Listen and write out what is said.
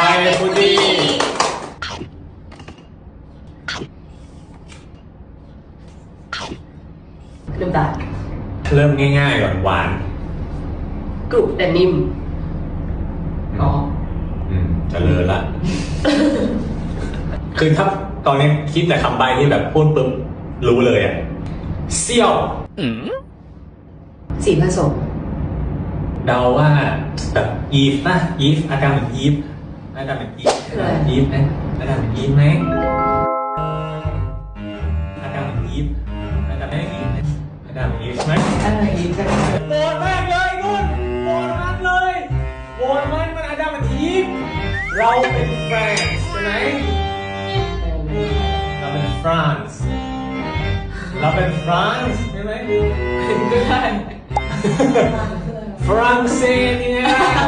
ไปพุดดี้น้ำตาลเริ่มง่ายๆก่อนหวาน กรุบแต่นิ่ม อ๋อ อืมเจริญละ คือถ้าตอนนี้คิดแต่คำใบที่แบบพูดปุ๊บรู้เลยอะเซี่ยว สีผสม เดาว่าแบบอีฟป่ะอีฟอาการเหมือนอีฟ อาการเหมือนอีฟคืออะไรอีฟไหมอาการเหมือนอีฟไหมอาการเหมือนอีฟอาการไม่อีฟไหมอาการเหมือนอีฟไหมอะไรอีกกันโหวตมากเลยนุ่นโหวตมันเลยโหวตมันมันอาการเหมือนอีฟเราเป็นแฟรนซ์ใช่ไหมเราเป็นฟรานซ์เราเป็นฟรานซ์ใช่ไหมก็ได้ฝรั่งเศสเนี่ยโหวต